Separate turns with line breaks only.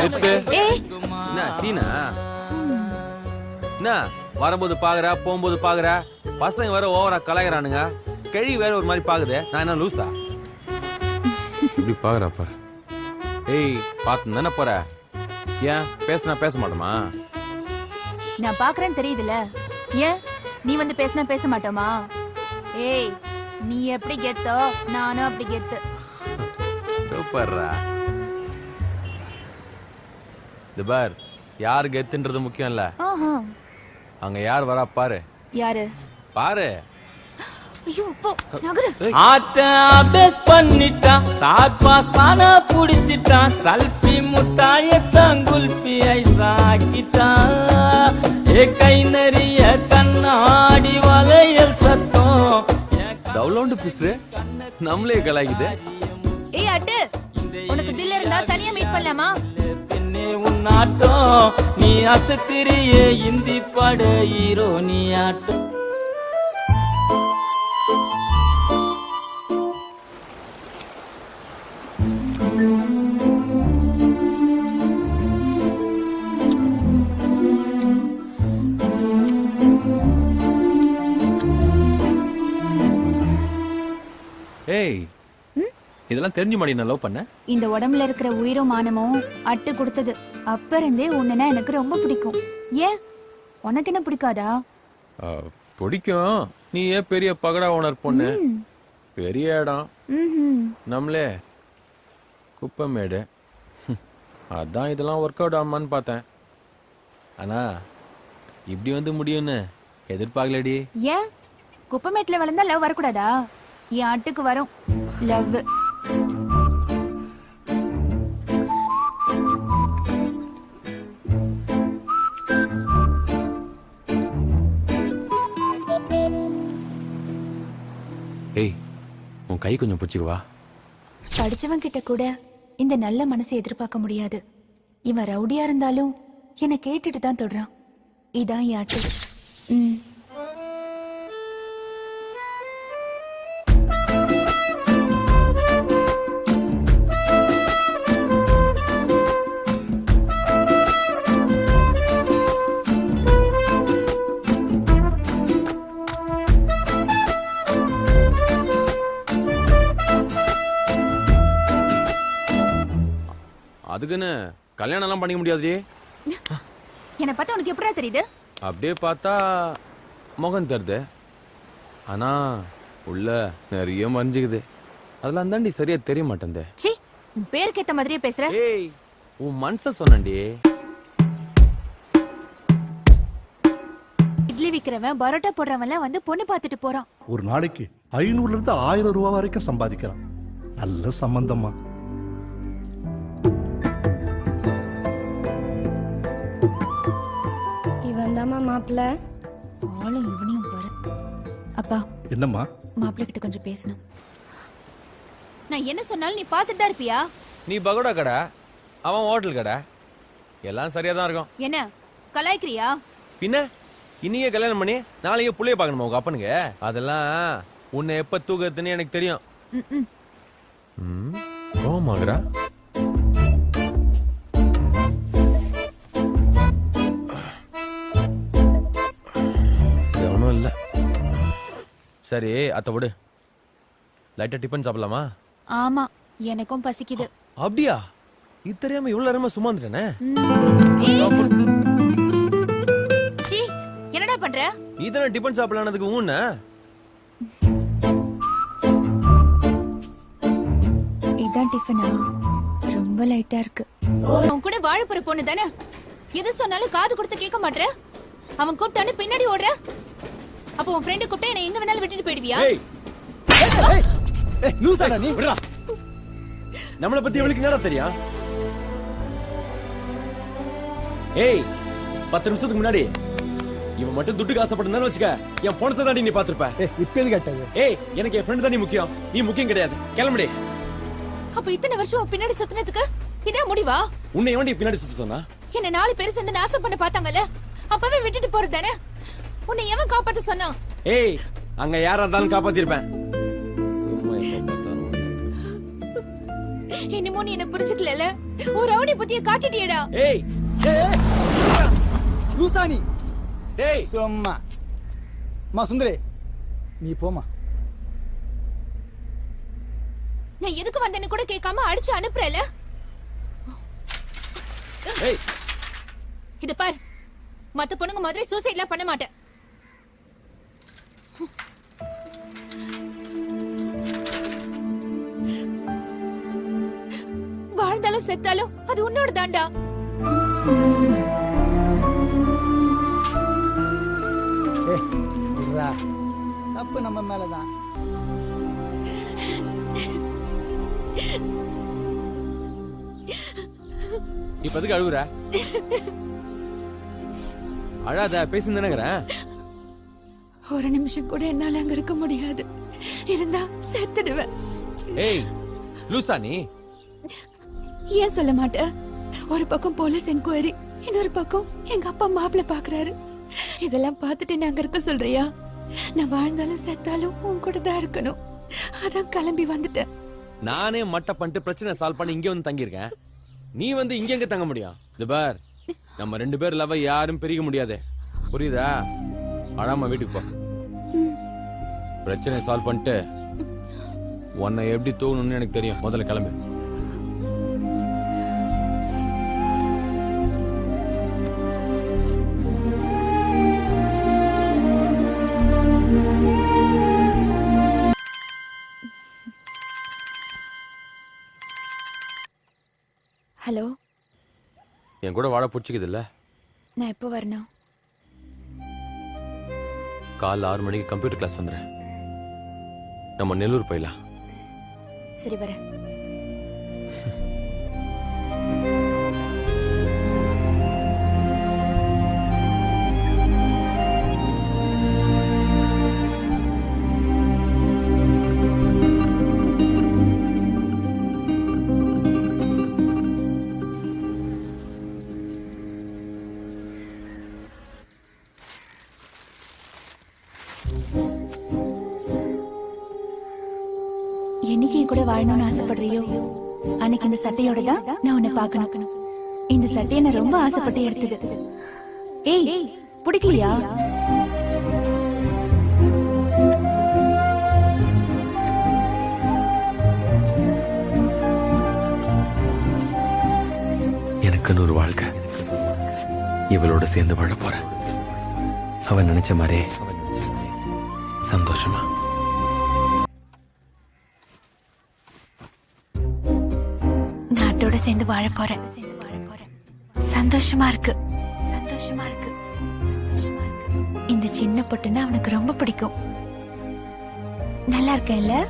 நிறுத்து
ஏய்
என்ன சீனா? என்ன வரும்போது பாக்குற போகும்போது பாக்குற? பசங்க வேற ஓவரா கலாய்கிறானுங்க கிழி வேற ஒரு மாதிரி பாக்குது. நான் என்ன லூசா? இப்படி பாக்குறா பாரு. ஏய் பார்த்து தானே போற. ஏன் பேசினா பேச மாட்டோமா?
நான் பாக்குறேன்னு தெரியுதுல ஏன் நீ வந்து பேசினா பேச மாட்டோமா? ஏய் நீ எப்படி கெத்தோ? நானும் அப்படி கெத்து.
சூப்பர்ரா இது பார் யாருக்கு எத்துன்றது முக்கியம் இல்ல
ஆஹா.
அங்க யார் வரா பாரு.
யாரு?
பாரு.
ஐயோ போ நகரு.
ஆத்த அபேஸ் பண்ணிட்டான் சாப்பா சானா புடிச்சிட்டான் சல்பி முட்டாயத்தான் குல்பி ஐசாக்கிட்டான் ஏ கை நெறிய கண்ணாடி வளையல் சத்தம்.
பிசுறு நம்மளே கலாய்க்குது.
ஏய் அட்டு. உனக்கு தில் இருந்தா தனியா மீட் பண்ணலாமா?
கண்ணுல நீ அசத்திரியே இந்தி பட ஈரோ நீ ஆட்டம்
Hey! இதெல்லாம் தெரிஞ்சு மாடி நான் லவ் பண்ண
இந்த உடம்புல இருக்கிற உயிரும் மானமும் அட்டு கொடுத்தது. அப்ப இருந்தே உன்னை எனக்கு ரொம்ப பிடிக்கும். ஏன்? உனக்கு என்ன பிடிக்காதா?
பிடிக்கும். நீ ஏன் பெரிய பகடா ஓனர் பொண்ணு. பெரிய இடம். நம்மளே குப்பமேடு. அதான் இதெல்லாம் ஒர்க் அவுட் ஆகுமான்னு பார்த்தேன். ஆனா இப்படி வந்து முடியும்னு எதிர்பார்க்கலடி.
ஏன்? குப்பமேட்ல விழுந்தா லவ் வரக்கூடாதா? என் அட்டுக்கு வரும். லவ்
உன் கை கொஞ்சம் பிடிச்சிக்குவா
படிச்சவன் கிட்ட கூட இந்த நல்ல மனசை எதிர்பார்க்க முடியாது. இவன் ரவுடியா இருந்தாலும் என்னை கேட்டுட்டு தான் தொடுறான். இதான் யாட்டு ம்.
அதுக்குன்னு கல்யாணம் எல்லாம் பண்ணிக்க முடியாதுடி.
என்னை பார்த்தா உனக்கு எப்படா தெரியுது?
அப்படியே பார்த்தா முகம் தருது ஆனா உள்ள நிறைய மறைஞ்சுக்குது. அதெல்லாம் தாண்டி சரியா தெரிய
உன் பேருக்கு ஏத்த மாதிரியே பேசுற.
ஏய் உன் மனச சொன்னேன்டி.
இட்லி விக்கிறவன் பரோட்டா போடுறவன்லாம் வந்து பொண்ணு பார்த்துட்டு போறான்.
ஒரு நாளைக்கு ஐநூறுல இருந்து ஆயிரம் ரூபாய் வரைக்கும் சம்பாதிக்கிறான். நல்ல சம்பந்தமா
மாப்பிள்ள
ஆளும் இவனையும் பாரு அப்பா.
என்னம்மா?
மாப்பிள்ளை கிட்ட கொஞ்சம் பேசணும். நான் என்ன சொன்னாலும் நீ பார்த்துட்டு தான் இருப்பியா?
நீ பகோடா கடை அவன் ஹோட்டல் கடை. எல்லாம் சரியா தான் இருக்கும்.
என்ன? கலாய்க்கிறியா?
பின்ன? இன்னைக்கே கல்யாணம் பண்ணி நாளைக்கே புள்ளைய பார்க்கணுமா உங்க அப்பனுக்கு? அதெல்லாம் உன்னை எப்ப தூக்குறதுன்னு எனக்கு தெரியும்.
ம், ம்.
ம், கோவமாகுறா சரி அத்தை விடு. லைட்டா டிஃபன் சாப்பிடலாமா?
ஆமா எனக்கும் பசிக்குது.
அப்படியா? இது தெரியாம இவ்வளவு நேரமா சும்மா இருந்துட்டேனே.
சீ, என்னடா பண்ற?
நீ தானே டிஃபன் சாப்பிடலானதுக்கு ஊன்னு
இதான் டிஃபனா ரொம்ப லைட்டா இருக்கு. அவன் கூட வாழ போற பொண்ணு தானே? எது சொன்னாலும் காது கொடுத்து கேட்க மாட்ற? அவன் கூப்பிட்டான்னு பின்னாடி ஓடுற? அப்போ உன் ஃப்ரெண்டு கூப்பிட்டா என்ன எங்க வேணாலும் விட்டுட்டு போயிடுவியா?
ஏய் லூசாடா நீ. விடுடா நம்மள பத்தி இவளுக்கு என்னடா தெரியும்? ஏய் பத்து நிமிஷத்துக்கு முன்னாடி இவன் மட்டும் துட்டுக்கு ஆசைப்பட்டிருந்தான்னு வச்சுக்க என் பணத்தை தாண்டி நீ பாத்துருப்ப
இப்ப எது கேட்டது
ஏய் எனக்கு என் ஃப்ரெண்ட் தான் நீ முக்கியம். நீ முக்கியம் கிடையாது. கிளம்புடி.
அப்ப இத்தனை வருஷம் உன் பின்னாடி சுத்தினதுக்கு இதான் முடிவா?
உன்னை எவன்டி பின்னாடி சுத்த சொன்னா?
என்ன நாலு பேர் சேர்ந்து நாசம் பண்ண பார்த்தாங்கல்ல? அப்பவே விட்டுட்டு போறது தானே? உன்னை எவன் காப்பாத்த சொன்னான்?
ஏய் அங்க யாரா இருந்தாலும் காப்பாத்திருப்பேன். சும்மா
நீ என்ன புரிஞ்சுக்கல ஒரு ரவுடி பத்திய காட்டிட்டியடா.
ஏய்
லூசானி
டேய்.
சும்மா. மா சுந்தரே நீ போமா
நான் எதுக்கு வந்தேன்னு கூட கேட்காம அடிச்சு அனுப்புறல
ஏய்.
இத பார். மத்த பொண்ணுங்க மாதிரி சூசைட்லாம் பண்ண மாட்டேன். செத்தாலும் அது உன்னோட தாண்டா
தப்பு நம்ம மேலதான்.
இப்ப எதுக்கு அழுகுற? அழாத பேசி தானேங்கிறேன்
ஒரு நிமிஷம் கூட என்னால அங்க இருக்க முடியாது. இருந்தா செத்துடுவேன்.
ஏய் லூசா நீ?
ஏன் சொல்ல மாட்டேன் ஒரு பக்கம் போலீஸ் என்கொயரி இன்னொரு பக்கம் எங்க அப்பா மாப்பிள்ள பாக்குறாரு. இதெல்லாம் பார்த்துட்டு நீ அங்க இருக்க சொல்றியா? நான் வாழ்ந்தாலும் செத்தாலும் உன் கூட தான் இருக்கணும். அதான் கிளம்பி வந்துட்டேன்.
நானே மட்டை பண்ணிட்டு பிரச்சனை சால்வ் பண்ணி இங்க வந்து தங்கியிருக்கேன். நீ வந்து இங்க எங்க தங்க முடியும்? இது பார் நம்ம ரெண்டு பேர் லவ் யாரும் பிரிக்க முடியாது. புரியுதா? அழாம வீட்டுக்கு போ. பிரச்சனை சால்வ் பண்ணிட்டு உன்னை எப்படி தூங்கணும்னு எனக்கு தெரியும். முதல்ல கிளம்பு.
ஹலோ?
என் கூட வாழ பிடிச்சிக்குது இல்ல
நான் எப்போ வரணும்?
காலைல ஆறு மணிக்கு கம்ப்யூட்டர் கிளாஸ் வந்துடுறேன் நம்ம நெல்லூர் போயிடலாம்.
சரி வரேன். கூட வாழணும்னு ஆசைப்படுறியோ? அன்னைக்கு இந்த சட்டையோட தான் நான் உன்னை பார்க்கணும். இந்த சட்டையை நான் ரொம்ப ஆசைப்பட்டு எடுத்தது. ஏய் பிடிக்கலையா?
எனக்குன்னு ஒரு வாழ்க்கை. இவளோட சேர்ந்து வாழ போறேன். அவன் நினைச்ச மாதிரியே சந்தோஷமா.
நாட்டோட சேர்ந்து வாழ போறேன். சந்தோஷமா இருக்கு. சந்தோஷமா இருக்கு. இந்த சின்ன பொட்டுன்னா அவனுக்கு ரொம்ப பிடிக்கும். நல்லா இருக்கேன்ல?